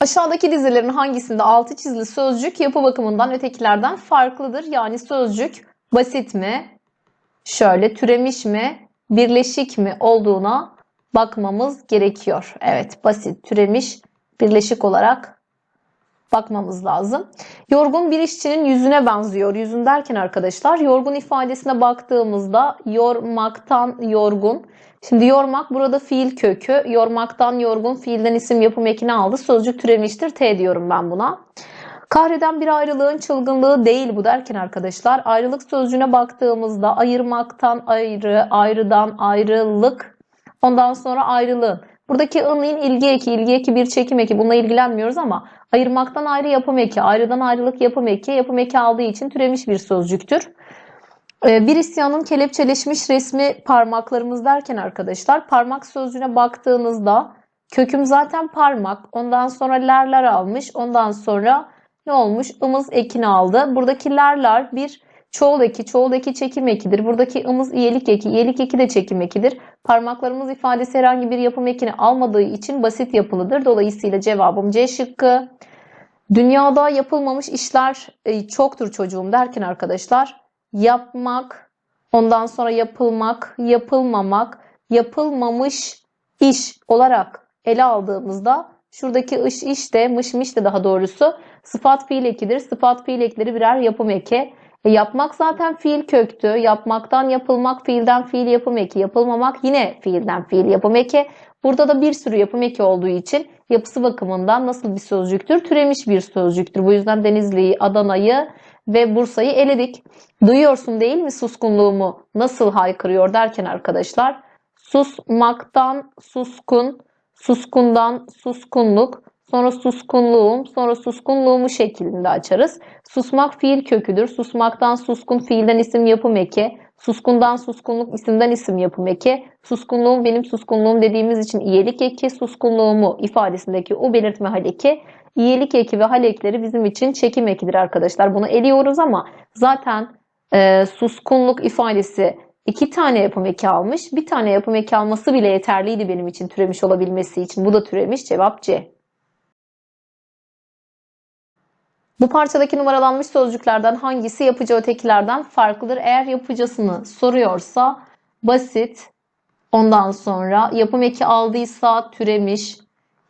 Aşağıdaki dizilerin hangisinde altı çizili sözcük yapı bakımından ötekilerden farklıdır? Yani sözcük basit mi, şöyle türemiş mi, birleşik mi olduğuna bakmamız gerekiyor. Evet, basit, türemiş, birleşik olarak bakmamız lazım. Yorgun bir işçinin yüzüne benziyor. Yüzün derken arkadaşlar yorgun ifadesine baktığımızda yormaktan yorgun. Şimdi yormak burada fiil kökü. Yormaktan yorgun fiilden isim yapım ekini aldı. Sözcük türemiştir. T diyorum ben buna. Kahreden bir ayrılığın çılgınlığı değil bu derken arkadaşlar ayrılık sözcüğüne baktığımızda ayırmaktan ayrı, ayrıdan ayrılık, ondan sonra ayrılığın. Buradaki ının ilgi eki, ilgi eki bir çekim eki bununla ilgilenmiyoruz ama ayırmaktan ayrı yapım eki, ayrıdan ayrılık yapım eki, yapım eki aldığı için türemiş bir sözcüktür. Ee, Bir isyanın kelepçeleşmiş resmi parmaklarımız derken arkadaşlar parmak sözcüğüne baktığınızda köküm zaten parmak. Ondan sonra lerler almış. Ondan sonra ne olmuş? Imız ekini aldı. Buradaki lerler bir çoğul eki. Çoğul eki çekim ekidir. Buradaki ımız iyelik eki. İyelik eki de çekim ekidir. Parmaklarımız ifadesi herhangi bir yapım ekini almadığı için basit yapılıdır. Dolayısıyla cevabım C şıkkı. Dünyada yapılmamış işler e, çoktur çocuğum derken arkadaşlar yapmak, ondan sonra yapılmak, yapılmamak, yapılmamış iş olarak ele aldığımızda şuradaki iş iş de mış mış de daha doğrusu sıfat fiil ekidir. Sıfat fiil ekleri birer yapım eki. E, yapmak zaten fiil köktü. Yapmaktan yapılmak fiilden fiil yapım eki. Yapılmamak yine fiilden fiil yapım eki. Burada da bir sürü yapım eki olduğu için yapısı bakımından nasıl bir sözcüktür? Türemiş bir sözcüktür. Bu yüzden Denizli'yi, Adana'yı ve Bursa'yı eledik. Duyuyorsun değil mi suskunluğumu nasıl haykırıyor derken arkadaşlar susmaktan suskun, suskundan suskunluk, sonra suskunluğum, sonra suskunluğumu şeklinde açarız. Susmak fiil köküdür. Susmaktan suskun fiilden isim yapım eki. Suskundan suskunluk isimden isim yapım eki. Suskunluğum benim suskunluğum dediğimiz için iyelik eki. Suskunluğumu ifadesindeki o belirtme hal eki. İyelik eki ve hal ekleri bizim için çekim ekidir arkadaşlar. Bunu eliyoruz ama zaten e, suskunluk ifadesi iki tane yapım eki almış. Bir tane yapım eki alması bile yeterliydi benim için türemiş olabilmesi için. Bu da türemiş. Cevap C. Bu parçadaki numaralanmış sözcüklerden hangisi yapıcı ötekilerden farklıdır? Eğer yapıcısını soruyorsa basit, ondan sonra yapım eki aldıysa türemiş,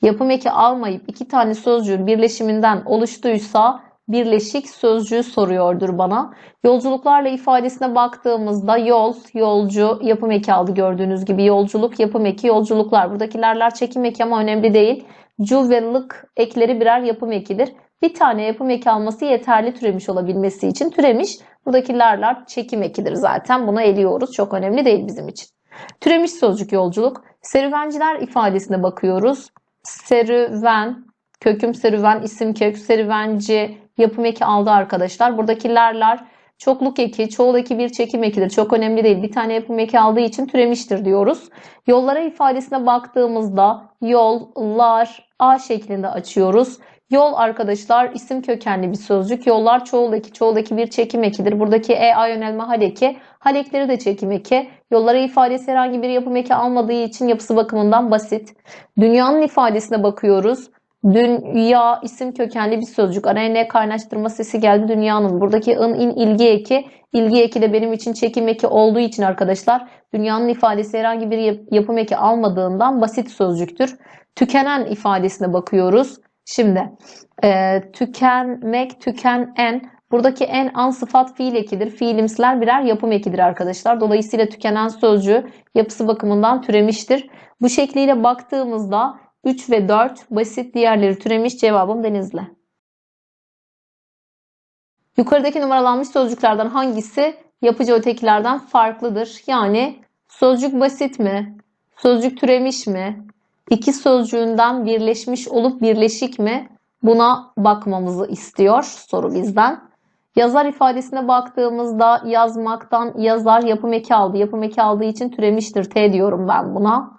yapım eki almayıp iki tane sözcüğün birleşiminden oluştuysa birleşik sözcüğü soruyordur bana. Yolculuklarla ifadesine baktığımızda yol, yolcu, yapım eki aldı gördüğünüz gibi. Yolculuk, yapım eki, yolculuklar. Buradakilerler çekim eki ama önemli değil. Cu ve lık ekleri birer yapım ekidir. Bir tane yapım eki alması yeterli türemiş olabilmesi için türemiş. Buradakilerler çekim ekidir zaten. Bunu eliyoruz. Çok önemli değil bizim için. Türemiş sözcük yolculuk. Serüvenciler ifadesine bakıyoruz. Serüven, köküm serüven, isim kök, serüvenci, yapım eki aldı arkadaşlar. Buradakilerler çokluk eki, çoğul eki bir çekim ekidir. Çok önemli değil. Bir tane yapım eki aldığı için türemiştir diyoruz. Yollara ifadesine baktığımızda yollar A şeklinde açıyoruz. Yol arkadaşlar isim kökenli bir sözcük. Yollar çoğul eki, çoğul eki bir çekim ekidir. Buradaki e a yönelme hal eki, hal ekleri de çekim eki. Yollara ifadesi herhangi bir yapım eki almadığı için yapısı bakımından basit. Dünyanın ifadesine bakıyoruz. Dünya isim kökenli bir sözcük. Araya ne kaynaştırma sesi geldi dünyanın. Buradaki ın in ilgi eki. ilgi eki de benim için çekim eki olduğu için arkadaşlar dünyanın ifadesi herhangi bir yap- yapım eki almadığından basit sözcüktür. Tükenen ifadesine bakıyoruz. Şimdi e, tükenmek, tükenen buradaki en an sıfat fiil ekidir. Fiilimsiler birer yapım ekidir arkadaşlar. Dolayısıyla tükenen sözcüğü yapısı bakımından türemiştir. Bu şekliyle baktığımızda 3 ve 4 basit diğerleri türemiş cevabım Denizli. Yukarıdaki numaralanmış sözcüklerden hangisi yapıcı ötekilerden farklıdır? Yani sözcük basit mi? Sözcük türemiş mi? İki sözcüğünden birleşmiş olup birleşik mi? Buna bakmamızı istiyor soru bizden. Yazar ifadesine baktığımızda yazmaktan yazar yapım eki aldı. Yapım eki aldığı için türemiştir. T diyorum ben buna.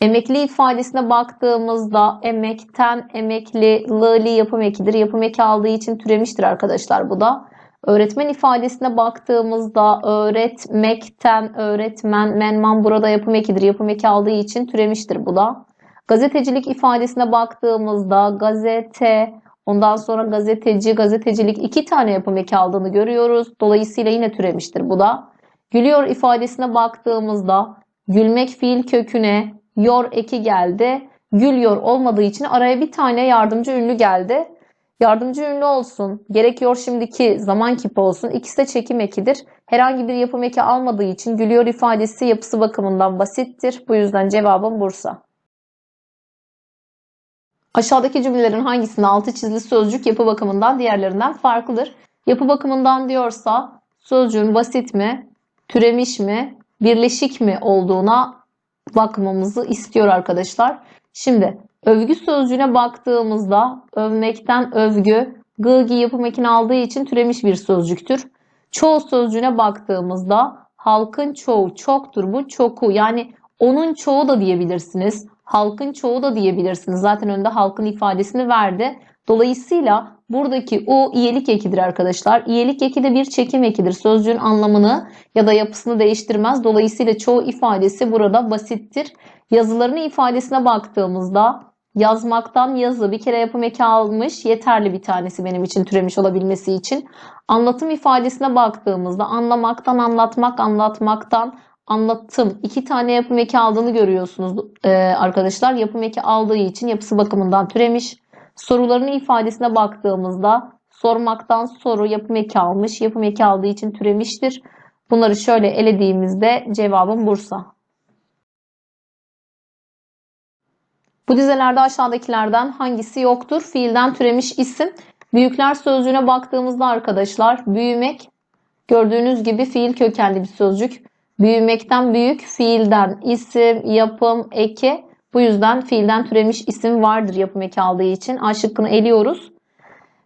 Emekli ifadesine baktığımızda emekten emekli, lıli yapım ekidir. Yapım eki aldığı için türemiştir arkadaşlar bu da. Öğretmen ifadesine baktığımızda öğretmekten öğretmen, menman burada yapım ekidir. Yapım eki aldığı için türemiştir bu da. Gazetecilik ifadesine baktığımızda gazete, ondan sonra gazeteci, gazetecilik iki tane yapım eki aldığını görüyoruz. Dolayısıyla yine türemiştir bu da. Gülüyor ifadesine baktığımızda gülmek fiil köküne yor eki geldi. Gülüyor olmadığı için araya bir tane yardımcı ünlü geldi. Yardımcı ünlü olsun, gerekiyor şimdiki zaman kipi olsun. İkisi de çekim ekidir. Herhangi bir yapım eki almadığı için gülüyor ifadesi yapısı bakımından basittir. Bu yüzden cevabım Bursa. Aşağıdaki cümlelerin hangisinde altı çizili sözcük yapı bakımından diğerlerinden farklıdır? Yapı bakımından diyorsa sözcüğün basit mi, türemiş mi, birleşik mi olduğuna bakmamızı istiyor arkadaşlar. Şimdi övgü sözcüğüne baktığımızda övmekten övgü, gılgi yapım ekini aldığı için türemiş bir sözcüktür. Çoğu sözcüğüne baktığımızda halkın çoğu çoktur bu çoku yani onun çoğu da diyebilirsiniz. Halkın çoğu da diyebilirsiniz. Zaten önde halkın ifadesini verdi. Dolayısıyla buradaki u iyelik ekidir arkadaşlar. İyelik eki de bir çekim ekidir. Sözcüğün anlamını ya da yapısını değiştirmez. Dolayısıyla çoğu ifadesi burada basittir. Yazılarını ifadesine baktığımızda yazmaktan yazı bir kere yapım eki almış. Yeterli bir tanesi benim için türemiş olabilmesi için. Anlatım ifadesine baktığımızda anlamaktan anlatmak, anlatmaktan anlattım. İki tane yapım eki aldığını görüyorsunuz e, arkadaşlar. Yapım eki aldığı için yapısı bakımından türemiş. Sorularının ifadesine baktığımızda sormaktan soru yapım eki almış. Yapım eki aldığı için türemiştir. Bunları şöyle elediğimizde cevabım Bursa. Bu dizelerde aşağıdakilerden hangisi yoktur? Fiilden türemiş isim. Büyükler sözcüğüne baktığımızda arkadaşlar büyümek gördüğünüz gibi fiil kökenli bir sözcük. Büyümekten büyük, fiilden isim, yapım, eki. Bu yüzden fiilden türemiş isim vardır yapım eki aldığı için. A şıkkını eliyoruz.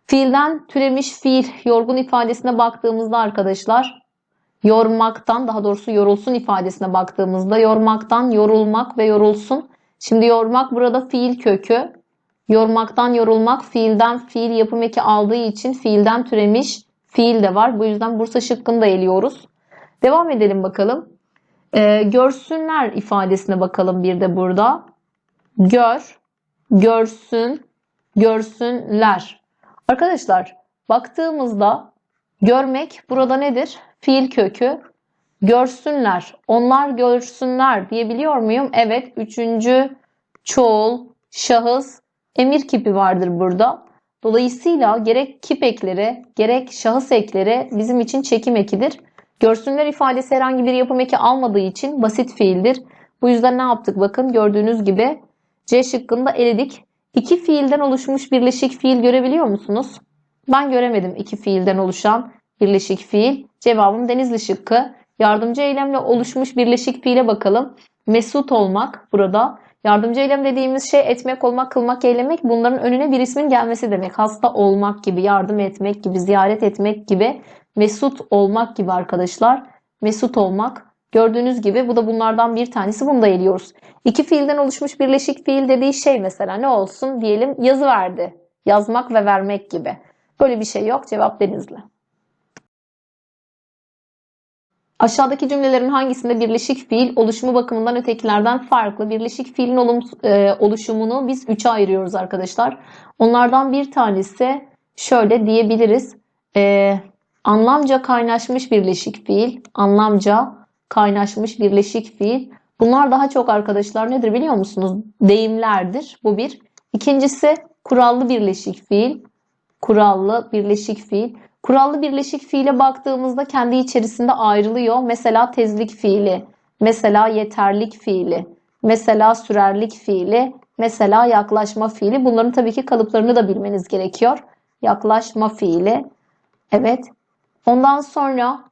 Fiilden türemiş fiil, yorgun ifadesine baktığımızda arkadaşlar yormaktan daha doğrusu yorulsun ifadesine baktığımızda yormaktan yorulmak ve yorulsun. Şimdi yormak burada fiil kökü. Yormaktan yorulmak fiilden fiil yapım eki aldığı için fiilden türemiş fiil de var. Bu yüzden Bursa şıkkını da eliyoruz. Devam edelim bakalım. Ee, görsünler ifadesine bakalım bir de burada. Gör, görsün, görsünler. Arkadaşlar baktığımızda görmek burada nedir? Fiil kökü. Görsünler, onlar görsünler diyebiliyor muyum? Evet, üçüncü çoğul, şahıs, emir kipi vardır burada. Dolayısıyla gerek kip ekleri, gerek şahıs ekleri bizim için çekim ekidir. Görsünler ifadesi herhangi bir yapım eki almadığı için basit fiildir. Bu yüzden ne yaptık? Bakın gördüğünüz gibi C şıkkında eledik. İki fiilden oluşmuş birleşik fiil görebiliyor musunuz? Ben göremedim iki fiilden oluşan birleşik fiil. Cevabım Denizli şıkkı. Yardımcı eylemle oluşmuş birleşik fiile bakalım. Mesut olmak burada. Yardımcı eylem dediğimiz şey etmek, olmak, kılmak, eylemek bunların önüne bir ismin gelmesi demek. Hasta olmak gibi, yardım etmek gibi, ziyaret etmek gibi, mesut olmak gibi arkadaşlar. Mesut olmak. Gördüğünüz gibi bu da bunlardan bir tanesi. Bunu da eliyoruz. İki fiilden oluşmuş birleşik fiil dediği şey mesela ne olsun diyelim yazı verdi. Yazmak ve vermek gibi. Böyle bir şey yok. Cevap Denizli. Aşağıdaki cümlelerin hangisinde birleşik fiil oluşumu bakımından ötekilerden farklı? Birleşik fiilin olum, e, oluşumunu biz üçe ayırıyoruz arkadaşlar. Onlardan bir tanesi şöyle diyebiliriz. E, anlamca kaynaşmış birleşik fiil. Anlamca kaynaşmış birleşik fiil. Bunlar daha çok arkadaşlar nedir biliyor musunuz? Deyimlerdir. Bu bir. İkincisi kurallı birleşik fiil. Kurallı birleşik fiil. Kurallı birleşik fiile baktığımızda kendi içerisinde ayrılıyor. Mesela tezlik fiili, mesela yeterlik fiili, mesela sürerlik fiili, mesela yaklaşma fiili. Bunların tabii ki kalıplarını da bilmeniz gerekiyor. Yaklaşma fiili. Evet. Ondan sonra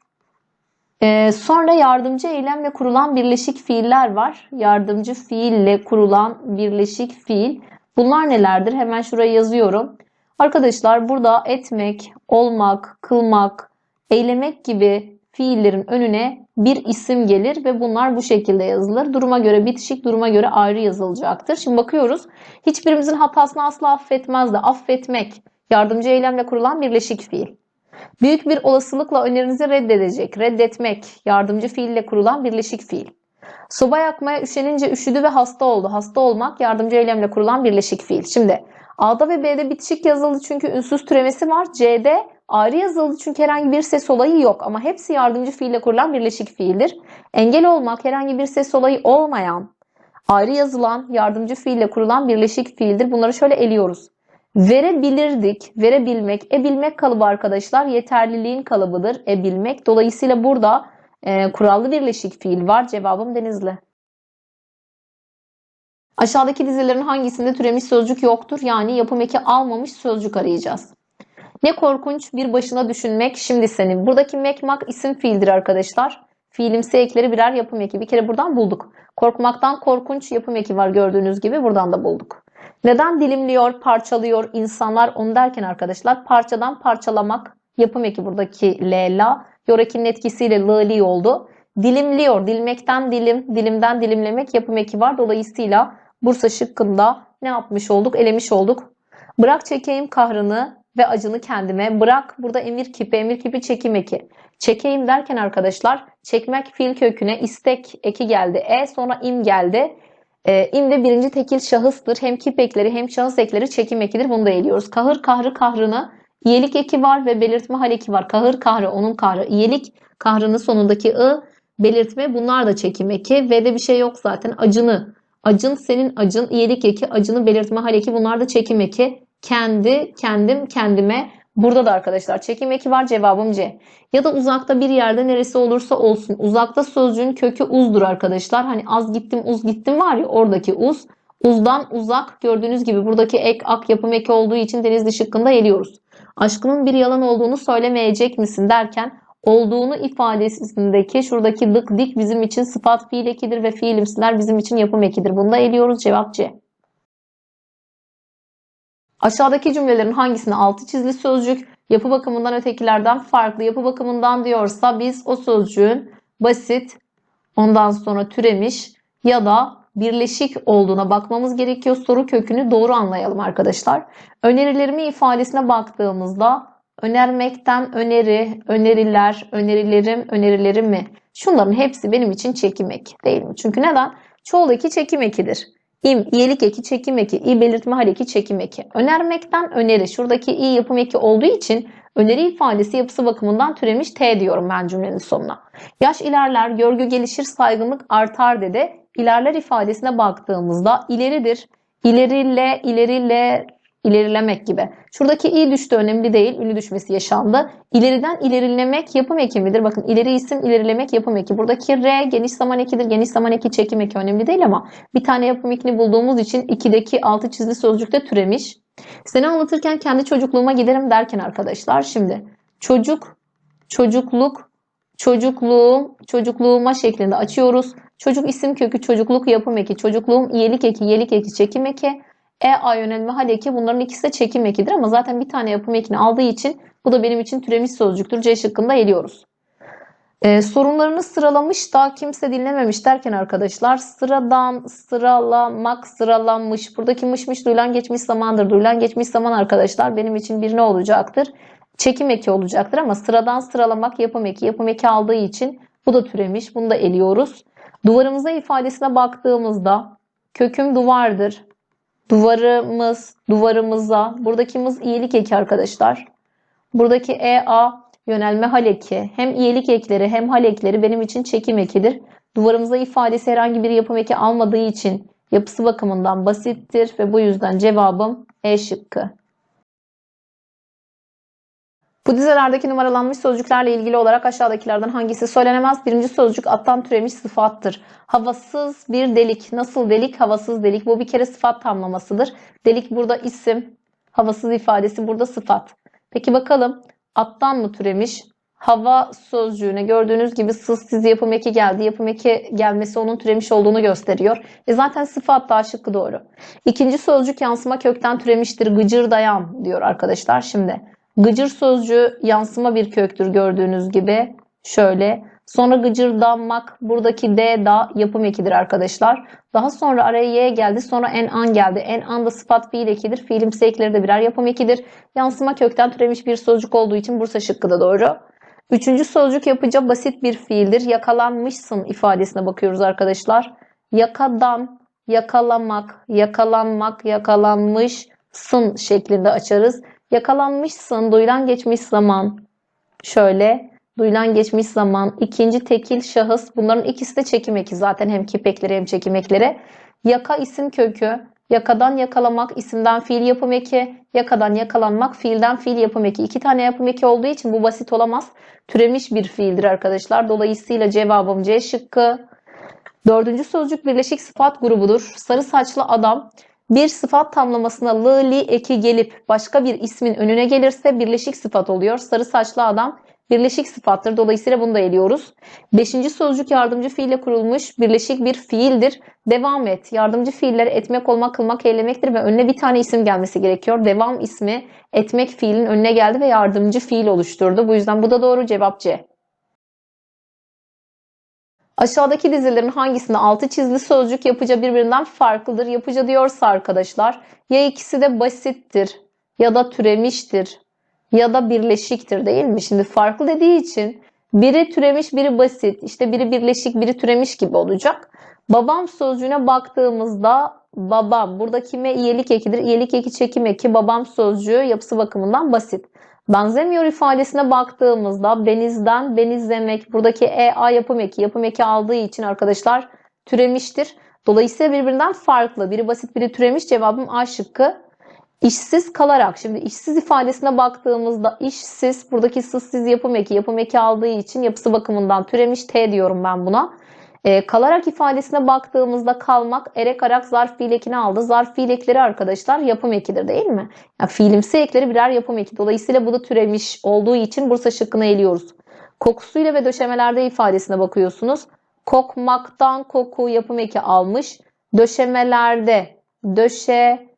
e, sonra yardımcı eylemle kurulan birleşik fiiller var. Yardımcı fiille kurulan birleşik fiil. Bunlar nelerdir? Hemen şuraya yazıyorum. Arkadaşlar burada etmek, olmak, kılmak, eylemek gibi fiillerin önüne bir isim gelir ve bunlar bu şekilde yazılır. Duruma göre bitişik, duruma göre ayrı yazılacaktır. Şimdi bakıyoruz. Hiçbirimizin hatasını asla affetmez de affetmek yardımcı eylemle kurulan birleşik fiil. Büyük bir olasılıkla önerinizi reddedecek, reddetmek yardımcı fiille kurulan birleşik fiil. Soba yakmaya üşenince üşüdü ve hasta oldu. Hasta olmak yardımcı eylemle kurulan birleşik fiil. Şimdi A'da ve B'de bitişik yazılı çünkü ünsüz türemesi var. C'de ayrı yazılı çünkü herhangi bir ses olayı yok ama hepsi yardımcı fiille kurulan birleşik fiildir. Engel olmak herhangi bir ses olayı olmayan, ayrı yazılan, yardımcı fiille kurulan birleşik fiildir. Bunları şöyle eliyoruz. Verebilirdik, verebilmek, ebilmek kalıbı arkadaşlar yeterliliğin kalıbıdır. Ebilmek. Dolayısıyla burada e, kurallı birleşik fiil var. Cevabım Denizli. Aşağıdaki dizilerin hangisinde türemiş sözcük yoktur? Yani yapım eki almamış sözcük arayacağız. Ne korkunç bir başına düşünmek şimdi senin. Buradaki mekmak isim fiildir arkadaşlar. Fiilimsi ekleri birer yapım eki. Bir kere buradan bulduk. Korkmaktan korkunç yapım eki var gördüğünüz gibi buradan da bulduk. Neden dilimliyor, parçalıyor insanlar onu derken arkadaşlar parçadan parçalamak yapım eki buradaki l, la. Yorekinin etkisiyle l, li oldu. Dilimliyor, dilmekten dilim, dilimden dilimlemek yapım eki var. Dolayısıyla Bursa şıkkında ne yapmış olduk? Elemiş olduk. Bırak çekeyim kahrını ve acını kendime. Bırak burada emir kipi, emir kipi çekim eki. Çekeyim derken arkadaşlar çekmek fiil köküne istek eki geldi. E sonra im geldi. E, im de birinci tekil şahıstır. Hem kip ekleri hem şahıs ekleri çekim ekidir. Bunu da eliyoruz. Kahır kahrı kahrını iyilik eki var ve belirtme hal eki var. Kahır kahrı onun kahrı. İyilik kahrını sonundaki ı belirtme bunlar da çekim eki. Ve de bir şey yok zaten. Acını. Acın senin acın. iyilik eki. Acını belirtme hal eki. Bunlar da çekim eki. Kendi, kendim, kendime. Burada da arkadaşlar çekim eki var cevabım C. Ya da uzakta bir yerde neresi olursa olsun. Uzakta sözcüğün kökü uzdur arkadaşlar. Hani az gittim uz gittim var ya oradaki uz. Uzdan uzak gördüğünüz gibi buradaki ek ak yapım eki olduğu için denizli şıkkında eliyoruz. Aşkının bir yalan olduğunu söylemeyecek misin derken olduğunu ifadesindeki şuradaki dık dik bizim için sıfat fiil ekidir ve fiilimsiler bizim için yapım ekidir. Bunu da eliyoruz cevap C. Aşağıdaki cümlelerin hangisinde altı çizili sözcük yapı bakımından ötekilerden farklı yapı bakımından diyorsa biz o sözcüğün basit ondan sonra türemiş ya da birleşik olduğuna bakmamız gerekiyor. Soru kökünü doğru anlayalım arkadaşlar. Önerilerimi ifadesine baktığımızda önermekten öneri, öneriler, önerilerim, önerilerim mi? Şunların hepsi benim için çekim eki değil mi? Çünkü neden? Çoğul eki çekim ekidir. İm, iyilik eki, çekim eki, i belirtme hal eki, çekim eki. Önermekten öneri. Şuradaki i yapım eki olduğu için öneri ifadesi yapısı bakımından türemiş T diyorum ben cümlenin sonuna. Yaş ilerler, görgü gelişir, saygınlık artar dedi. İlerler ifadesine baktığımızda ileridir. İleriyle, ileriyle, ilerilemek gibi. Şuradaki i düştü önemli değil. Ünlü düşmesi yaşandı. İleriden ilerilemek yapım eki midir? Bakın ileri isim ilerilemek yapım eki. Buradaki r geniş zaman ekidir. Geniş zaman eki çekim eki önemli değil ama bir tane yapım ekini bulduğumuz için 2'deki altı çizili sözcükte türemiş. Seni anlatırken kendi çocukluğuma giderim derken arkadaşlar şimdi çocuk, çocukluk, çocukluğum, çocukluğuma şeklinde açıyoruz. Çocuk isim kökü çocukluk yapım eki, çocukluğum iyilik eki, yelik eki, çekim eki. E, A yönelme hal eki bunların ikisi de çekim ekidir ama zaten bir tane yapım ekini aldığı için bu da benim için türemiş sözcüktür. C şıkkında eliyoruz. Ee, sorunlarını sıralamış da kimse dinlememiş derken arkadaşlar sıradan, sıralamak, sıralanmış. Buradaki mışmış duyulan geçmiş zamandır. Duyulan geçmiş zaman arkadaşlar benim için bir ne olacaktır? Çekim eki olacaktır ama sıradan sıralamak yapım eki. Yapım eki aldığı için bu da türemiş. Bunu da eliyoruz. Duvarımıza ifadesine baktığımızda köküm duvardır. Duvarımız, duvarımıza. Buradaki mız iyilik eki arkadaşlar. Buradaki EA yönelme hal eki. Hem iyilik ekleri hem hal ekleri benim için çekim ekidir. Duvarımıza ifadesi herhangi bir yapım eki almadığı için yapısı bakımından basittir ve bu yüzden cevabım E şıkkı. Bu dizelerdeki numaralanmış sözcüklerle ilgili olarak aşağıdakilerden hangisi söylenemez? Birinci sözcük attan türemiş sıfattır. Havasız bir delik. Nasıl delik? Havasız delik. Bu bir kere sıfat tamlamasıdır. Delik burada isim. Havasız ifadesi burada sıfat. Peki bakalım attan mı türemiş? Hava sözcüğüne gördüğünüz gibi sız siz yapım eki geldi. Yapım eki gelmesi onun türemiş olduğunu gösteriyor. E zaten sıfat daha şıkkı doğru. İkinci sözcük yansıma kökten türemiştir. Gıcır dayan diyor arkadaşlar. Şimdi Gıcır sözcüğü yansıma bir köktür gördüğünüz gibi. Şöyle. Sonra gıcırdanmak buradaki D da yapım ekidir arkadaşlar. Daha sonra araya Y geldi. Sonra en an geldi. En an da sıfat fiil ekidir. Fiilimsi ekleri de birer yapım ekidir. Yansıma kökten türemiş bir sözcük olduğu için Bursa şıkkı da doğru. Üçüncü sözcük yapıca basit bir fiildir. Yakalanmışsın ifadesine bakıyoruz arkadaşlar. Yakadan, yakalamak, yakalanmak, yakalanmışsın şeklinde açarız. Yakalanmışsın, duyulan geçmiş zaman. Şöyle, duyulan geçmiş zaman. ikinci tekil şahıs. Bunların ikisi de çekim eki zaten hem kipekleri hem çekim ekleri. Yaka isim kökü. Yakadan yakalamak isimden fiil yapım eki. Yakadan yakalanmak fiilden fiil yapım eki. İki tane yapım eki olduğu için bu basit olamaz. Türemiş bir fiildir arkadaşlar. Dolayısıyla cevabım C şıkkı. Dördüncü sözcük birleşik sıfat grubudur. Sarı saçlı adam bir sıfat tamlamasına lı, li eki gelip başka bir ismin önüne gelirse birleşik sıfat oluyor. Sarı saçlı adam birleşik sıfattır. Dolayısıyla bunu da eliyoruz. Beşinci sözcük yardımcı fiille kurulmuş birleşik bir fiildir. Devam et. Yardımcı fiiller etmek, olmak, kılmak, eylemektir ve önüne bir tane isim gelmesi gerekiyor. Devam ismi etmek fiilin önüne geldi ve yardımcı fiil oluşturdu. Bu yüzden bu da doğru cevap C. Aşağıdaki dizilerin hangisinde altı çizili sözcük yapıca birbirinden farklıdır? Yapıca diyorsa arkadaşlar ya ikisi de basittir ya da türemiştir ya da birleşiktir değil mi? Şimdi farklı dediği için biri türemiş biri basit işte biri birleşik biri türemiş gibi olacak. Babam sözcüğüne baktığımızda babam burada kime iyilik ekidir? İyilik eki çekim eki babam sözcüğü yapısı bakımından basit. Benzemiyor ifadesine baktığımızda benizden benizlemek buradaki EA yapım eki yapım eki aldığı için arkadaşlar türemiştir. Dolayısıyla birbirinden farklı. Biri basit biri türemiş cevabım A şıkkı. İşsiz kalarak şimdi işsiz ifadesine baktığımızda işsiz buradaki sızsız yapım eki yapım eki aldığı için yapısı bakımından türemiş T diyorum ben buna. E, kalarak ifadesine baktığımızda kalmak erek arak zarf fiil ekini aldı. Zarf fiil ekleri arkadaşlar yapım ekidir değil mi? Yani fiilimsi ekleri birer yapım eki. Dolayısıyla bu da türemiş olduğu için Bursa şıkkını eliyoruz. Kokusuyla ve döşemelerde ifadesine bakıyorsunuz. Kokmaktan koku yapım eki almış. Döşemelerde döşe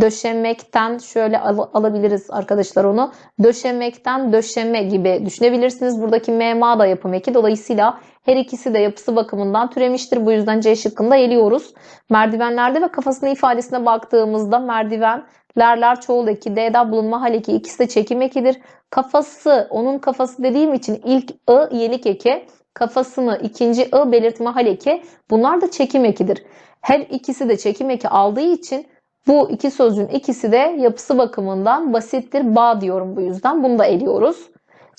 döşemekten şöyle al- alabiliriz arkadaşlar onu. Döşemekten döşeme gibi düşünebilirsiniz. Buradaki mema da yapım eki. Dolayısıyla her ikisi de yapısı bakımından türemiştir. Bu yüzden C şıkkında eliyoruz. Merdivenlerde ve kafasının ifadesine baktığımızda merdiven, lerler çoğul eki, D'da bulunma hal eki ikisi de çekim ekidir. Kafası, onun kafası dediğim için ilk I iyilik eki, kafasını ikinci I belirtme hal eki bunlar da çekim ekidir. Her ikisi de çekim eki aldığı için bu iki sözcüğün ikisi de yapısı bakımından basittir. Bağ diyorum bu yüzden. Bunu da eliyoruz.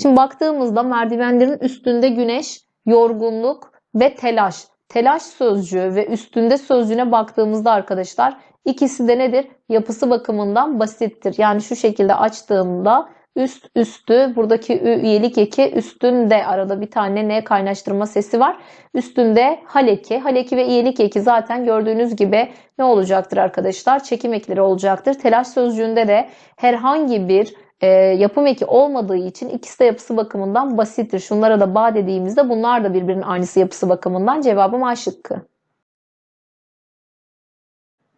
Şimdi baktığımızda merdivenlerin üstünde güneş, yorgunluk ve telaş. Telaş sözcüğü ve üstünde sözcüğüne baktığımızda arkadaşlar ikisi de nedir? Yapısı bakımından basittir. Yani şu şekilde açtığımda üst üstü buradaki ü üyelik eki üstünde arada bir tane ne kaynaştırma sesi var. Üstünde hal eki. Hal eki ve iyilik eki zaten gördüğünüz gibi ne olacaktır arkadaşlar? Çekim ekleri olacaktır. Telaş sözcüğünde de herhangi bir e, yapım eki olmadığı için ikisi de yapısı bakımından basittir. Şunlara da bağ dediğimizde bunlar da birbirinin aynısı yapısı bakımından cevabım A şıkkı.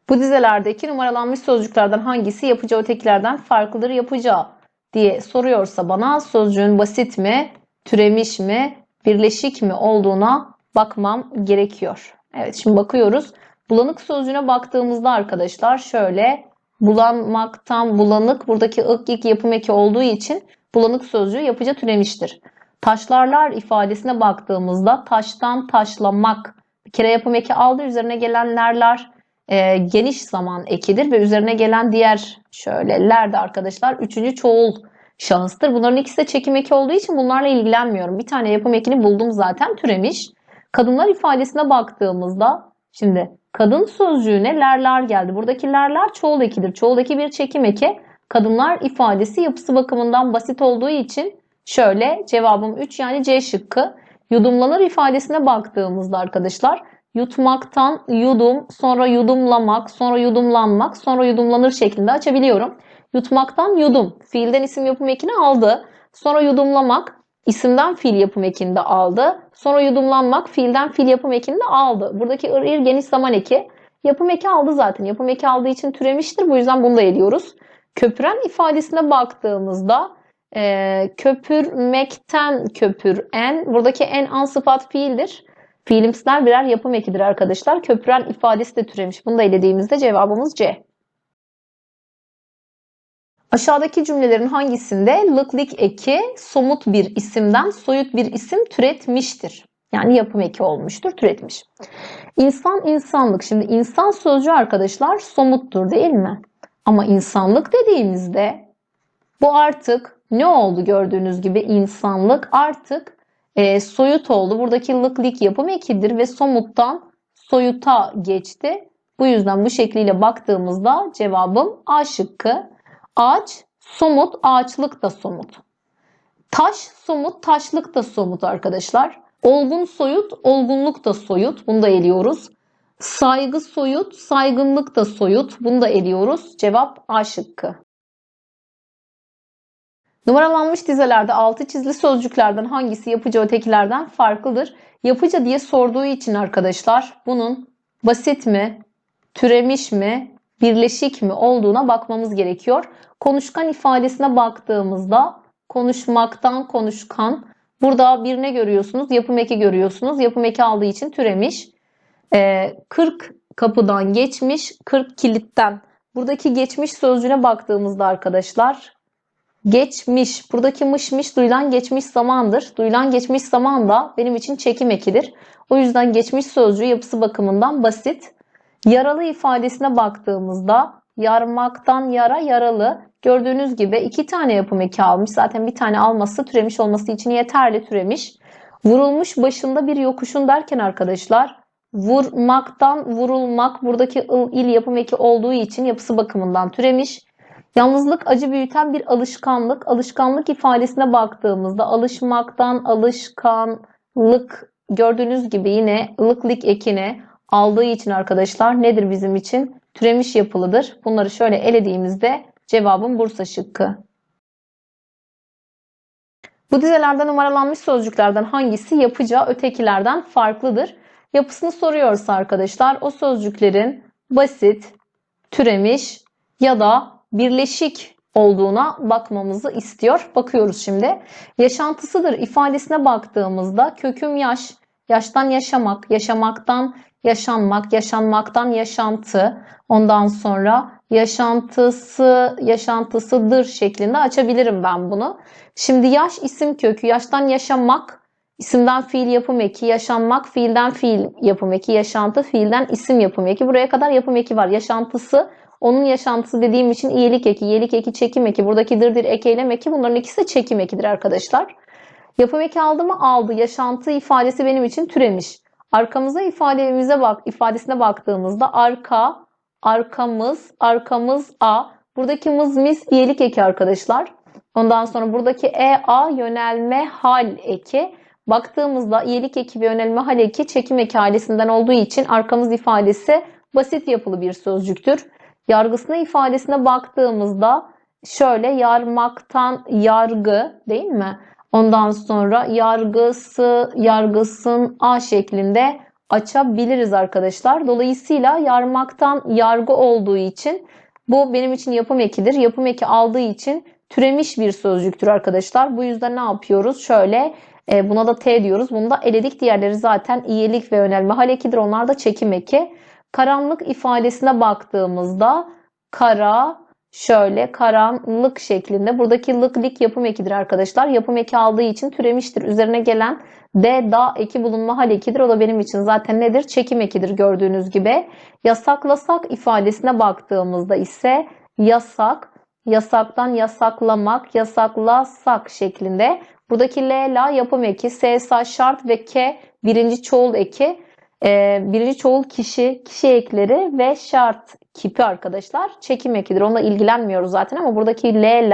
Bu dizelerdeki numaralanmış sözcüklerden hangisi yapacağı ötekilerden farklıdır yapacağı diye soruyorsa bana sözcüğün basit mi, türemiş mi, birleşik mi olduğuna bakmam gerekiyor. Evet şimdi bakıyoruz. Bulanık sözcüğüne baktığımızda arkadaşlar şöyle bulanmaktan bulanık buradaki ık ik yapım eki olduğu için bulanık sözcüğü yapıca türemiştir. Taşlarlar ifadesine baktığımızda taştan taşlamak bir kere yapım eki aldı üzerine gelenlerler e, geniş zaman ekidir ve üzerine gelen diğer şöyleler de arkadaşlar üçüncü çoğul şahıstır. Bunların ikisi de çekim eki olduğu için bunlarla ilgilenmiyorum. Bir tane yapım ekini buldum zaten türemiş. Kadınlar ifadesine baktığımızda şimdi kadın sözcüğüne lerler geldi. Buradaki lerler çoğul ekidir. Çoğul eki bir çekim eki. Kadınlar ifadesi yapısı bakımından basit olduğu için şöyle cevabım 3 yani C şıkkı. Yudumlanır ifadesine baktığımızda arkadaşlar yutmaktan yudum, sonra yudumlamak, sonra yudumlanmak, sonra yudumlanır şeklinde açabiliyorum. Yutmaktan yudum, fiilden isim yapım ekini aldı. Sonra yudumlamak, isimden fiil yapım ekini de aldı. Sonra yudumlanmak, fiilden fiil yapım ekini de aldı. Buradaki ır ir geniş zaman eki. Yapım eki aldı zaten. Yapım eki aldığı için türemiştir. Bu yüzden bunu da eliyoruz. Köpüren ifadesine baktığımızda e, köpürmekten köpüren. Buradaki en an sıfat fiildir. Fiilimsiler birer yapım ekidir arkadaşlar. Köpüren ifadesi de türemiş. Bunu da elediğimizde cevabımız C. Aşağıdaki cümlelerin hangisinde lık lik eki somut bir isimden soyut bir isim türetmiştir? Yani yapım eki olmuştur, türetmiş. İnsan, insanlık. Şimdi insan sözcüğü arkadaşlar somuttur değil mi? Ama insanlık dediğimizde bu artık ne oldu gördüğünüz gibi insanlık artık e, soyut oldu. Buradaki lık lik yapım ekidir ve somuttan soyuta geçti. Bu yüzden bu şekliyle baktığımızda cevabım A şıkkı. Ağaç somut, ağaçlık da somut. Taş somut, taşlık da somut arkadaşlar. Olgun soyut, olgunluk da soyut. Bunu da eliyoruz. Saygı soyut, saygınlık da soyut. Bunu da eliyoruz. Cevap A şıkkı. Numaralanmış dizelerde altı çizili sözcüklerden hangisi yapıcı ötekilerden farklıdır? Yapıcı diye sorduğu için arkadaşlar bunun basit mi, türemiş mi, birleşik mi olduğuna bakmamız gerekiyor. Konuşkan ifadesine baktığımızda konuşmaktan konuşkan. Burada bir ne görüyorsunuz? Yapım eki görüyorsunuz. Yapım eki aldığı için türemiş. Ee, 40 kapıdan geçmiş, 40 kilitten. Buradaki geçmiş sözcüğüne baktığımızda arkadaşlar geçmiş. Buradaki mışmış duyulan geçmiş zamandır. Duyulan geçmiş zaman da benim için çekim ekidir. O yüzden geçmiş sözcüğü yapısı bakımından basit. Yaralı ifadesine baktığımızda yarmaktan yara yaralı. Gördüğünüz gibi iki tane yapım eki almış. Zaten bir tane alması türemiş olması için yeterli türemiş. Vurulmuş başında bir yokuşun derken arkadaşlar vurmaktan vurulmak buradaki ıl, il yapım eki olduğu için yapısı bakımından türemiş. Yalnızlık acı büyüten bir alışkanlık. Alışkanlık ifadesine baktığımızda alışmaktan alışkanlık gördüğünüz gibi yine lıklik ekine aldığı için arkadaşlar nedir bizim için? Türemiş yapılıdır. Bunları şöyle elediğimizde cevabım Bursa şıkkı. Bu dizelerde numaralanmış sözcüklerden hangisi yapıca ötekilerden farklıdır? Yapısını soruyorsa arkadaşlar o sözcüklerin basit, türemiş ya da birleşik olduğuna bakmamızı istiyor. Bakıyoruz şimdi. Yaşantısıdır ifadesine baktığımızda köküm yaş, yaştan yaşamak, yaşamaktan yaşanmak, yaşanmaktan yaşantı, ondan sonra yaşantısı, yaşantısıdır şeklinde açabilirim ben bunu. Şimdi yaş isim kökü, yaştan yaşamak, isimden fiil yapım eki, yaşanmak fiilden fiil yapım eki, yaşantı fiilden isim yapım eki. Buraya kadar yapım eki var. Yaşantısı onun yaşantısı dediğim için iyilik eki, iyilik eki, çekim eki. Buradaki dırdır eki, eylem eki bunların ikisi de çekim ekidir arkadaşlar. Yapım eki aldı mı? Aldı. Yaşantı ifadesi benim için türemiş. Arkamıza ifademize bak, ifadesine baktığımızda arka, arkamız, arkamız a. Buradaki mız mis iyilik eki arkadaşlar. Ondan sonra buradaki e a yönelme hal eki. Baktığımızda iyilik eki ve yönelme hal eki çekim eki ailesinden olduğu için arkamız ifadesi basit yapılı bir sözcüktür. Yargısına ifadesine baktığımızda şöyle yarmaktan yargı değil mi? Ondan sonra yargısı, yargısın A şeklinde açabiliriz arkadaşlar. Dolayısıyla yarmaktan yargı olduğu için bu benim için yapım ekidir. Yapım eki aldığı için türemiş bir sözcüktür arkadaşlar. Bu yüzden ne yapıyoruz? Şöyle e, buna da T diyoruz. Bunu da eledik. Diğerleri zaten iyilik ve yönelme hal ekidir. Onlar da çekim eki. Karanlık ifadesine baktığımızda kara, şöyle karanlık şeklinde. Buradaki lık lik yapım ekidir arkadaşlar. Yapım eki aldığı için türemiştir. Üzerine gelen D, da eki bulunma hal ekidir. O da benim için zaten nedir? Çekim ekidir gördüğünüz gibi. Yasaklasak ifadesine baktığımızda ise yasak, yasaktan yasaklamak, yasaklasak şeklinde. Buradaki L, la yapım eki, S, sa şart ve K birinci çoğul eki. Ee, birinci çoğul kişi, kişi ekleri ve şart kipi arkadaşlar çekim ekidir. Onunla ilgilenmiyoruz zaten ama buradaki L,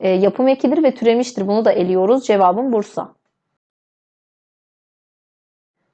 e, yapım ekidir ve türemiştir. Bunu da eliyoruz. Cevabım Bursa.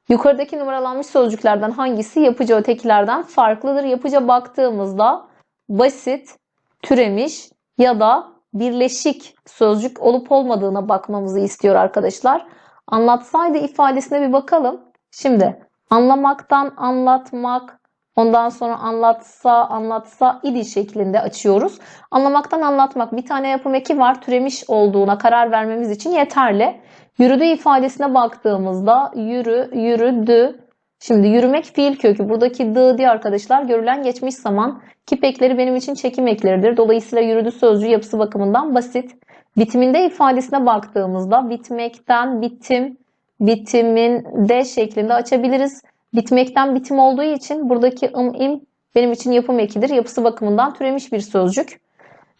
Yukarıdaki numaralanmış sözcüklerden hangisi yapıcı ötekilerden farklıdır? Yapıca baktığımızda basit, türemiş ya da birleşik sözcük olup olmadığına bakmamızı istiyor arkadaşlar. Anlatsaydı ifadesine bir bakalım. Şimdi anlamaktan anlatmak, ondan sonra anlatsa, anlatsa idi şeklinde açıyoruz. Anlamaktan anlatmak bir tane yapım eki var. Türemiş olduğuna karar vermemiz için yeterli. Yürüdü ifadesine baktığımızda yürü, yürüdü Şimdi yürümek fiil kökü. Buradaki dı diye arkadaşlar görülen geçmiş zaman. Kip ekleri benim için çekim ekleridir. Dolayısıyla yürüdü sözcüğü yapısı bakımından basit. Bitiminde ifadesine baktığımızda bitmekten bitim, bitimin de şeklinde açabiliriz. Bitmekten bitim olduğu için buradaki ım im benim için yapım ekidir. Yapısı bakımından türemiş bir sözcük.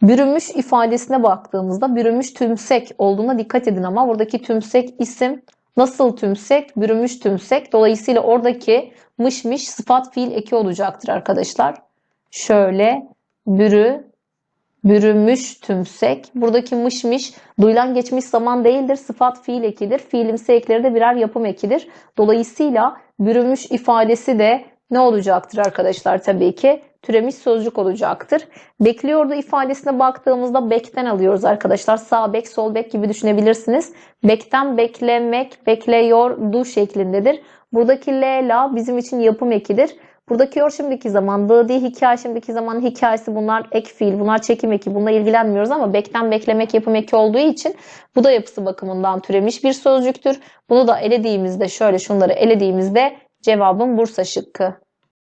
Bürünmüş ifadesine baktığımızda bürünmüş tümsek olduğuna dikkat edin ama buradaki tümsek isim nasıl tümsek? Bürünmüş tümsek. Dolayısıyla oradaki mışmış sıfat fiil eki olacaktır arkadaşlar. Şöyle bürü, bürünmüş tümsek. Buradaki mışmış duyulan geçmiş zaman değildir. Sıfat fiil ekidir. Fiilimsi ekleri de birer yapım ekidir. Dolayısıyla bürünmüş ifadesi de ne olacaktır arkadaşlar tabii ki? Türemiş sözcük olacaktır. Bekliyordu ifadesine baktığımızda bekten alıyoruz arkadaşlar. Sağ bek, sol bek gibi düşünebilirsiniz. Bekten beklemek, bekliyordu şeklindedir. Buradaki le, la bizim için yapım ekidir. Buradaki yor şimdiki zaman, değil hikaye şimdiki zaman hikayesi bunlar ek fiil, bunlar çekim eki. Bununla ilgilenmiyoruz ama bekten beklemek yapım eki olduğu için bu da yapısı bakımından türemiş bir sözcüktür. Bunu da elediğimizde şöyle şunları elediğimizde cevabım Bursa şıkkı.